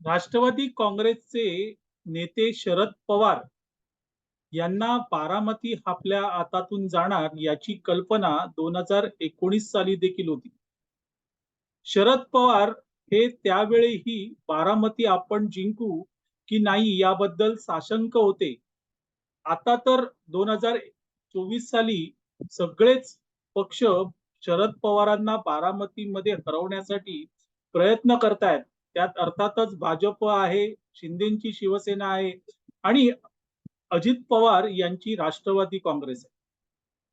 राष्ट्रवादी काँग्रेसचे नेते शरद पवार यांना बारामती आपल्या हातातून जाणार याची कल्पना दोन हजार एकोणीस साली देखील होती. शरद पवार हे त्यावेळीही बारामती आपण जिंकू की नाही याबद्दल साशंक होते. आता तर दोन हजार चोवीस साली सगळेच पक्ष शरद पवारांना बारामतीमध्ये हरवण्यासाठी प्रयत्न करतायत. त्यात अर्थातच भाजप आहे शिंदेची शिवसेना आहे आणि अजित पवार यांची राष्ट्रवादी काँग्रेस आहे.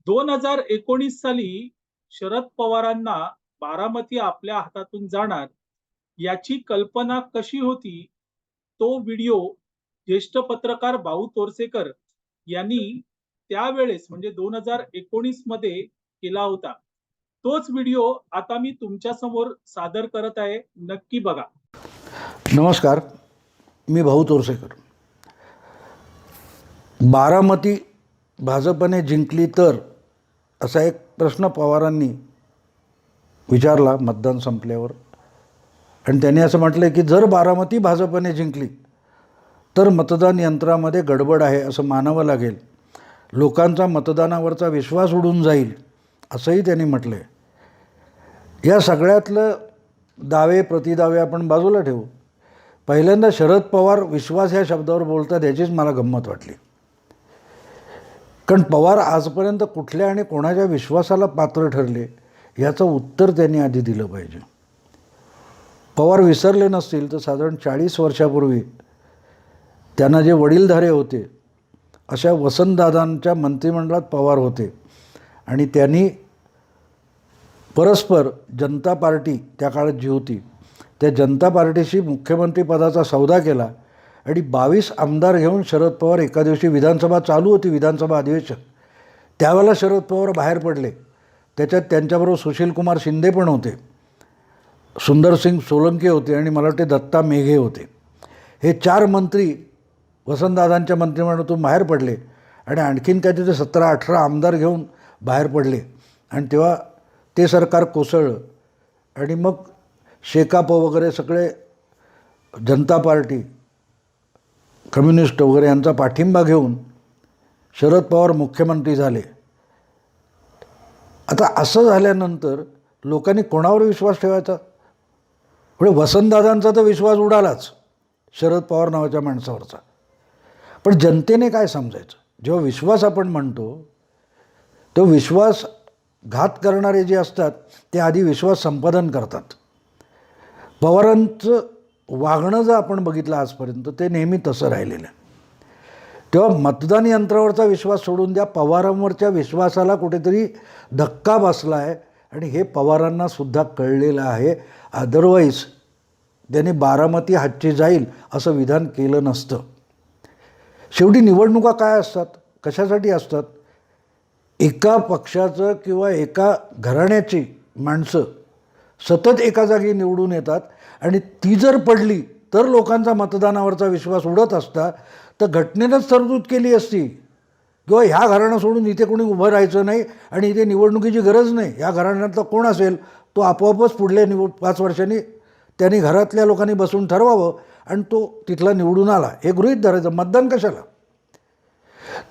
दोन हजार एकोणीस साली शरद पवारांना बारामती आपल्या हातातून जाणार याची कल्पना कशी होती? तो व्हिडिओ ज्येष्ठ पत्रकार भाऊ तोरसेकर यांनी त्यावेळेस म्हणजे दोन हजार एकोणीसमध्ये केला होता. तोच व्हिडिओ आता मी तुमच्यासमोर सादर करत आहे. नक्की बघा. नमस्कार मी भाऊ तोरसेकर. बारामती भाजपने जिंकली तर असा एक प्रश्न पवारांनी विचारला मतदान संपल्यावर. आणि त्यांनी असं म्हटलं की जर बारामती भाजपने जिंकली तर मतदान यंत्रामध्ये गडबड आहे असं मानावं लागेल. लोकांचा मतदानावरचा विश्वास उडून जाईल असंही त्यांनी म्हटलं आहे या सगळ्यातलं दावे प्रतिदावे आपण बाजूला ठेवू. पहिल्यांदा शरद पवार विश्वास ह्या शब्दावर बोलतात याचीच मला गंमत वाटली. कारण पवार आजपर्यंत कुठल्या आणि कोणाच्या विश्वासाला पात्र ठरले याचं उत्तर त्यांनी आधी दिलं पाहिजे. पवार विसरले नसतील तर साधारण चाळीस वर्षापूर्वी त्यांना जे वडीलधारे होते अशा वसंतदादांच्या मंत्रिमंडळात पवार होते. आणि त्यांनी परस्पर जनता पार्टी त्या काळात जी होती त्या जनता पार्टीशी मुख्यमंत्रीपदाचा सौदा केला आणि बावीस आमदार घेऊन शरद पवार एका दिवशी विधानसभा चालू होती विधानसभा अधिवेशन. त्यावेळेला शरद पवार बाहेर पडले. त्याच्यात त्यांच्याबरोबर सुशीलकुमार शिंदे पण होते. सुंदरसिंग सोलंके होते आणि मला वाटते दत्ता मेघे होते. हे चार मंत्री वसंतदादांच्या मंत्रिमंडळातून बाहेर पडले आणि आणखीन काय तिथे सतरा अठरा आमदार घेऊन बाहेर पडले. आणि तेव्हा ते सरकार कोसळलं. आणि मग शेकाप वगैरे सगळे जनता पार्टी कम्युनिस्ट वगैरे यांचा पाठिंबा घेऊन शरद पवार मुख्यमंत्री झाले. आता असं झाल्यानंतर लोकांनी कोणावर विश्वास ठेवायचा? म्हणजे वसंतदादांचा तर विश्वास उडालाच शरद पवार नावाच्या माणसावरचा. पण जनतेने काय समजायचं? जेव्हा विश्वास आपण म्हणतो तो विश्वास घात करणारे जे असतात ते आधी विश्वास संपादन करतात. पवारांचं वागणं जर आपण बघितलं आजपर्यंत ते नेहमी तसं राहिलेलं आहे. तेव्हा मतदान यंत्रावरचा विश्वास सोडून द्या पवारांवरच्या विश्वासाला कुठेतरी धक्का बसला आहे आणि हे पवारांना सुद्धा कळलेलं आहे. अदरवाईज त्यांनी बारामती हातची जाईल असं विधान केलं नसतं. शेवटी निवडणुका काय असतात? कशासाठी असतात? एका पक्षाचं किंवा एका घराण्याची माणसं सतत एका जागी निवडून येतात आणि ती जर पडली तर लोकांचा मतदानावरचा विश्वास उडत असता तर घटनेनंच तरतूद केली असती. किंवा ह्या घराणं सोडून इथे कोणी उभं राहायचं नाही आणि इथे निवडणुकीची गरज नाही. ह्या घराण्यातला कोण असेल तो आपोआपच पुढल्या निवड पाच वर्षांनी त्यांनी घरातल्या लोकांनी बसून ठरवावं आणि तो तिथला निवडून आला. हे गृहित धरायचं. मतदान कशाला?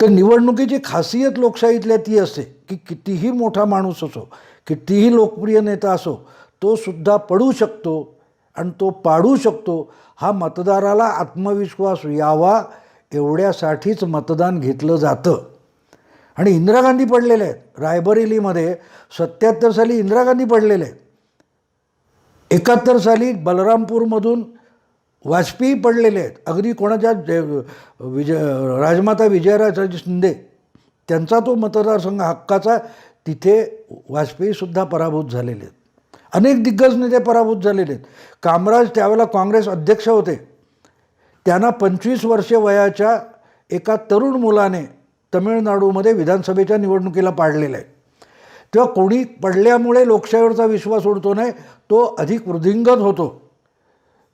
तर निवडणुकीची खासियत लोकशाहीतल्या ती असते की कितीही मोठा माणूस असो कितीही लोकप्रिय नेता असो तोसुद्धा पडू शकतो आणि तो पाडू शकतो हा मतदाराला आत्मविश्वास यावा एवढ्यासाठीच मतदान घेतलं जातं. आणि इंदिरा गांधी पडलेले आहेत. रायबरेलीमध्ये सत्याहत्तर साली इंदिरा गांधी पडलेले आहेत. एकाहत्तर साली बलरामपूरमधून वाजपेयी पडलेले आहेत. अगदी कोणाच्या जे विजय राजमाता विजयराजे शिंदे त्यांचा तो मतदारसंघ हक्काचा तिथे वाजपेयीसुद्धा पराभूत झालेले आहेत. अनेक दिग्गज नेते पराभूत झालेले आहेत. कामराज त्यावेळेला काँग्रेस अध्यक्ष होते. त्यांना पंचवीस वर्षे वयाच्या एका तरुण मुलाने तमिळनाडूमध्ये विधानसभेच्या निवडणुकीला पाडलेलं आहे. तेव्हा कोणी पडल्यामुळे लोकशाहीवरचा विश्वास उडतो नाही तो अधिक वृद्धिंगत होतो.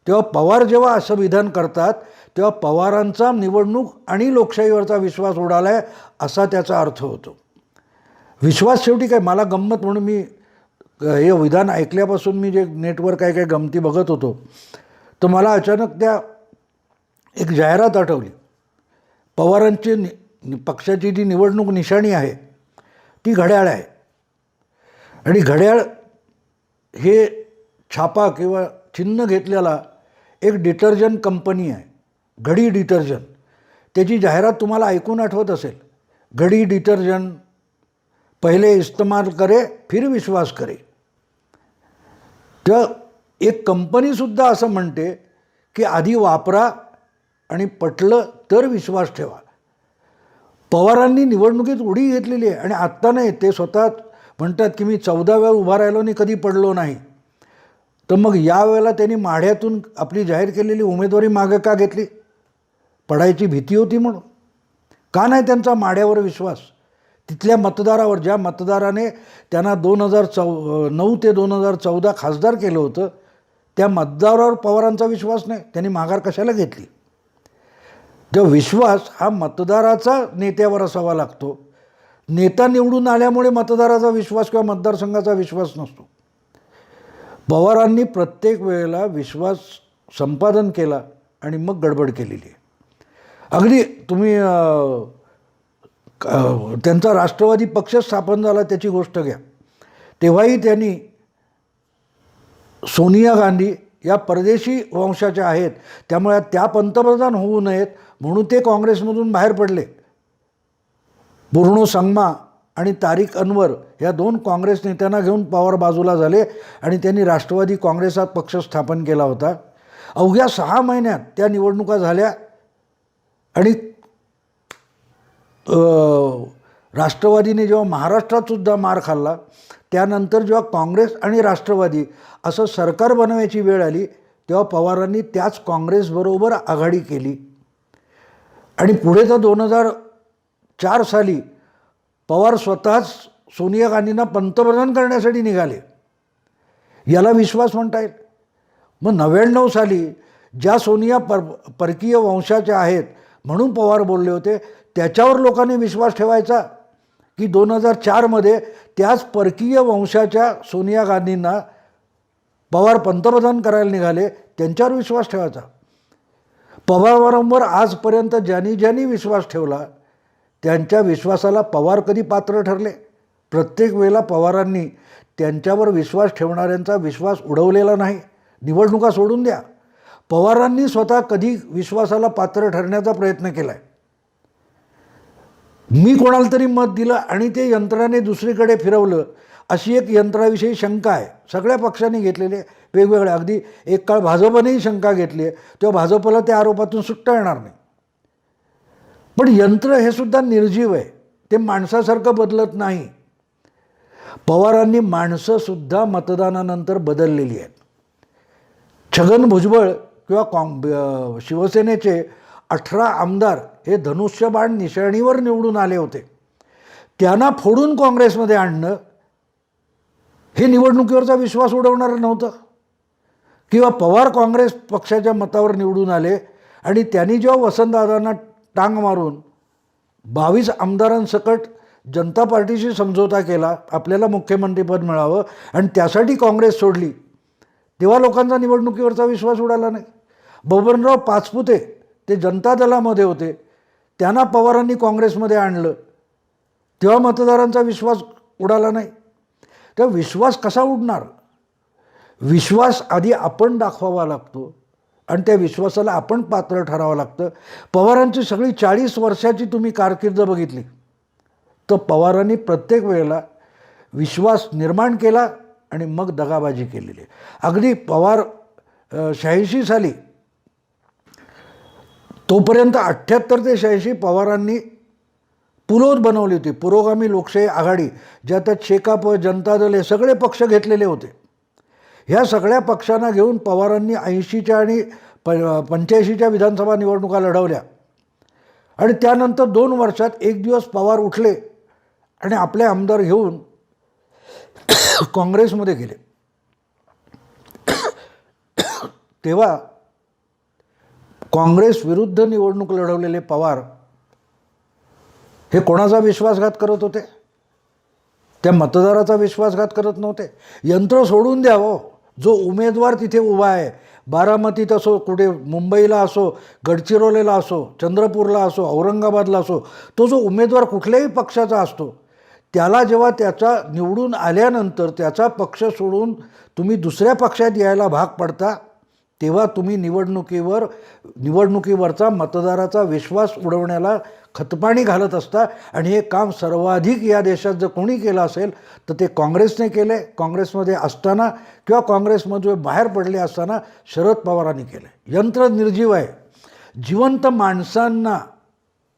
तेव्हा पवार जेव्हा असं विधान करतात तेव्हा पवारांचा निवडणूक आणि लोकशाहीवरचा विश्वास उडाला आहे असा त्याचा अर्थ होतो. विश्वास शेवटी काय? मला गंमत म्हणून मी हे विधान ऐकल्यापासून मी जे नेटवर काय काय गमती बघत होतो तर मला अचानक त्या एक जाहिरात आठवली. पवारांची नि नि- पक्षाची जी निवडणूक निशाणी आहे ती घड्याळ आहे. आणि घड्याळ हे छापा किंवा चिन्ह घेतलेला एक डिटर्जंट कंपनी आहे घडी डिटर्जंट. त्याची जाहिरात तुम्हाला ऐकून आठवत असेल घडी डिटर्जंट पहिले इस्तेमाल करे फिर विश्वास करे. तर एक कंपनीसुद्धा असं म्हणते की आधी वापरा आणि पटलं तर विश्वास ठेवा. पवारांनी निवडणुकीत उडी घेतलेली आहे आणि आत्ता नाही ते स्वतः म्हणतात की मी चौदा वेळा उभा राहिलो आणि कधी पडलो नाही. तर मग यावेळेला त्यांनी माढ्यातून आपली जाहीर केलेली उमेदवारी मागं का घेतली? पडायची भीती होती म्हणून. का नाही त्यांचा माढ्यावर विश्वास? तिथल्या मतदारावर ज्या मतदाराने त्यांना दोन हजार चौ नऊ ते दोन हजार चौदा खासदार केलं होतं त्या मतदारावर पवारांचा विश्वास नाही. त्यांनी माघार कशाला घेतली? जो विश्वास हा मतदाराचा नेत्यावर असावा लागतो. नेता निवडून आल्यामुळे मतदाराचा विश्वास किंवा मतदारसंघाचा विश्वास नसतो. पवारांनी प्रत्येक वेळेला विश्वास संपादन केला आणि मग गडबड केलेली आहे. अगदी तुम्ही त्यांचा राष्ट्रवादी पक्ष स्थापन झाला त्याची गोष्ट घ्या. तेव्हाही त्यांनी सोनिया गांधी या परदेशी वंशाच्या आहेत त्यामुळे त्या पंतप्रधान होऊ नयेत म्हणून ते काँग्रेसमधून बाहेर पडले. पूर्णो संगमा आणि तारिक अनवर या दोन काँग्रेस नेत्यांना घेऊन पवार बाजूला झाले आणि त्यांनी राष्ट्रवादी काँग्रेसात पक्ष स्थापन केला होता. अवघ्या सहा महिन्यात त्या निवडणुका झाल्या आणि राष्ट्रवादीने जेव्हा महाराष्ट्रातसुद्धा मार खाल्ला त्यानंतर जेव्हा काँग्रेस आणि राष्ट्रवादी असं सरकार बनवायची वेळ आली तेव्हा पवारांनी त्याच काँग्रेसबरोबर आघाडी केली. आणि पुढे तर दोन हजार चार साली पवार स्वतःच सोनिया गांधींना पंतप्रधान करण्यासाठी निघाले. याला विश्वास म्हणता येईल. मग नव्याण्णव साली ज्या सोनिया पर परकीय वंशाच्या आहेत म्हणून पवार बोलले होते त्याच्यावर लोकांनी विश्वास ठेवायचा की दोन हजार चारमध्ये त्याच परकीय वंशाच्या सोनिया गांधींना पवार पंतप्रधान करायला निघाले त्यांच्यावर विश्वास ठेवायचा. पवारांवर आजपर्यंत ज्यांनी ज्यांनी विश्वास ठेवला त्यांच्या विश्वासाला पवार कधी पात्र ठरले? प्रत्येक वेळेला पवारांनी त्यांच्यावर विश्वास ठेवणाऱ्यांचा विश्वास उडवलेला नाही. निवडणुका सोडून द्या. पवारांनी स्वतः कधी विश्वासाला पात्र ठरण्याचा प्रयत्न केला आहे मी कोणाला तरी मत दिलं आणि ते यंत्राने दुसरीकडे फिरवलं अशी एक यंत्राविषयी शंका आहे. सगळ्या पक्षांनी घेतलेले आहे वेगवेगळ्या अगदी एक काळ भाजपनेही शंका घेतली आहे. तेव्हा भाजपला त्या आरोपातून सुटता येणार नाही. पण यंत्र हे सुद्धा निर्जीव आहे. ते माणसासारखं बदलत नाही. पवारांनी माणसंसुद्धा मतदानानंतर बदललेली आहेत. छगन भुजबळ किंवा काँग शिवसेनेचे अठरा आमदार हे धनुष्यबाण निशाणीवर निवडून आले होते. त्यांना फोडून काँग्रेसमध्ये आणणं हे निवडणुकीवरचा विश्वास उडवणारं नव्हतं. किंवा पवार काँग्रेस पक्षाच्या मतावर निवडून आले आणि त्यांनी जेव्हा वसंतदादांना टांग मारून बावीस आमदारांसकट जनता पार्टीशी समझोता केला आपल्याला मुख्यमंत्रीपद मिळावं आणि त्यासाठी काँग्रेस सोडली तेव्हा लोकांचा निवडणुकीवरचा विश्वास उडाला नाही. बबनराव पाचपुते ते जनता दलामध्ये होते. त्यांना पवारांनी काँग्रेसमध्ये आणलं. तेव्हा मतदारांचा विश्वास उडाला नाही. तर विश्वास कसा उडणार? विश्वास आधी आपण दाखवावा लागतो आणि त्या विश्वासाला आपण पात्र ठरावं लागतं. पवारांची सगळी चाळीस वर्षाची तुम्ही कारकीर्द बघितली. तर पवारांनी प्रत्येक वेळेला विश्वास निर्माण केला आणि मग दगाबाजी केलेली. अगदी पवार शहाऐंशी साली तोपर्यंत अठ्ठ्याहत्तर ते शहाऐंशी पवारांनी पुलोद बनवली होती. पुरोगामी लोकशाही आघाडी ज्यात शेकाप जनता दल हे सगळे पक्ष घेतलेले होते. ह्या सगळ्या पक्षांना घेऊन पवारांनी ऐंशीच्या आणि प पंच्याऐंशीच्या विधानसभा निवडणुका लढवल्या. आणि त्यानंतर दोन वर्षात एक दिवस पवार उठले आणि आपले आमदार घेऊन काँग्रेसमध्ये गेले. तेव्हा काँग्रेस विरुद्ध निवडणूक लढवलेले पवार हे कोणाचा विश्वासघात करत होते? त्या मतदाराचा विश्वासघात करत नव्हते. यंत्र सोडून द्यावं. जो उमेदवार तिथे उभा आहे बारामतीत असो कुठे मुंबईला असो गडचिरोलीला असो चंद्रपूरला असो औरंगाबादला असो तो जो उमेदवार कुठल्याही पक्षाचा असतो त्याला जेव्हा त्याचा निवडून आल्यानंतर त्याचा पक्ष सोडून तुम्ही दुसऱ्या पक्षात यायला भाग पडता तेव्हा तुम्ही निवडणुकीवर निवडणुकीवरचा मतदाराचा विश्वास उडवण्याला खतपाणी घालत असता आणि हे काम सर्वाधिक या देशात जर कोणी केलं असेल तर ते काँग्रेसने केले. काँग्रेसमध्ये असताना किंवा काँग्रेसमध्ये बाहेर पडले असताना शरद पवारांनी केले. यंत्र निर्जीव आहे. जिवंत माणसांना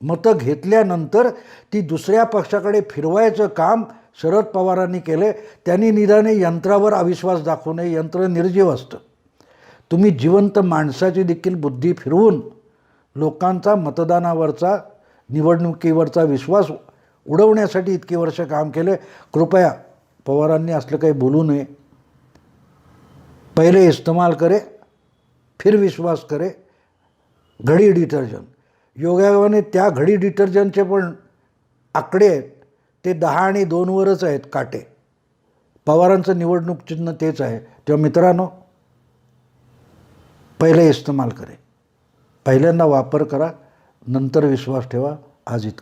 मतं घेतल्यानंतर ती दुसऱ्या पक्षाकडे फिरवायचं काम शरद पवारांनी केले. त्यांनी निदाने यंत्रावर अविश्वास दाखवू नये. यंत्र निर्जीव असतं. तुम्ही जिवंत माणसाची देखील बुद्धी फिरवून लोकांचा मतदानावरचा निवडणुकीवरचा विश्वास उडवण्यासाठी इतकी वर्ष काम केले. कृपया पवारांनी असलं काही बोलू नये. पहिले इस्तेमाल करे फिर विश्वास करे. घडी डिटर्जंट. योगायोगाने त्या घडी डिटर्जंटचे पण आकडे आहेत. ते दहा आणि दोनवरच आहेत काटे. पवारांचं निवडणूक चिन्ह तेच आहे. तेव्हा मित्रांनो पहिले इस्तेमाल करे पहिल्यांदा वापर करा नंतर विश्वास ठेवा आज इतकं.